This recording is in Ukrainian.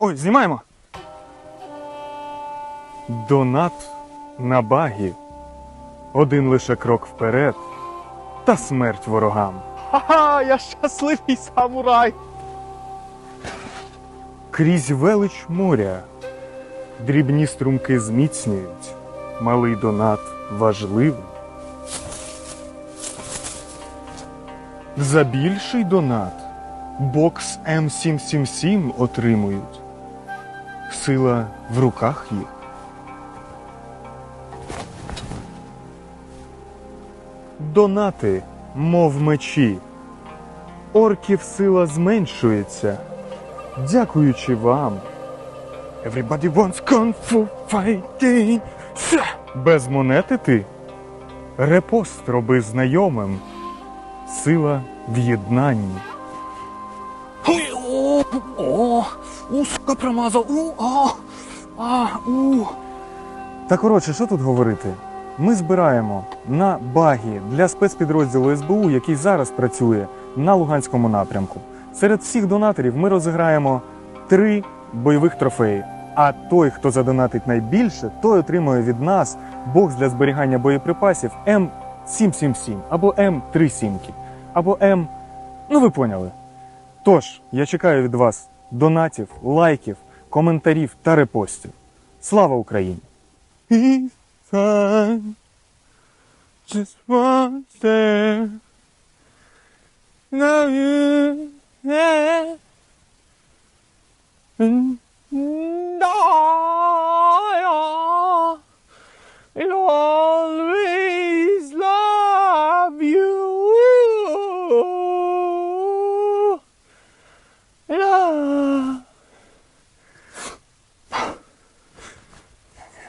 Ой, знімаємо. Донат на багі. Один лише крок вперед та смерть ворогам. Ха-ха, я щасливий самурай. Крізь велич моря дрібні струмки зміцнюють, малий донат важливий. За більший донат бокс М777 отримують. Сила в руках їх. Донати, мов мечі. Орків сила зменшується. Дякуючи вам. Everybody wants kung fu fighting. Без монети ти. Репост роби знайомим. Сила в єднанні. О, у, сука, промазав. У, а, а, у. Та коротше, що тут говорити? Ми збираємо на багі для спецпідрозділу СБУ, який зараз працює на Луганському напрямку. Серед всіх донаторів ми розіграємо три бойових трофеї. А той, хто задонатить найбільше, той отримує від нас бокс для зберігання боєприпасів М777 або М37, або М. Ну ви поняли. Тож, я чекаю від вас донатів, лайків, коментарів та репостів. Слава Україні! Just. And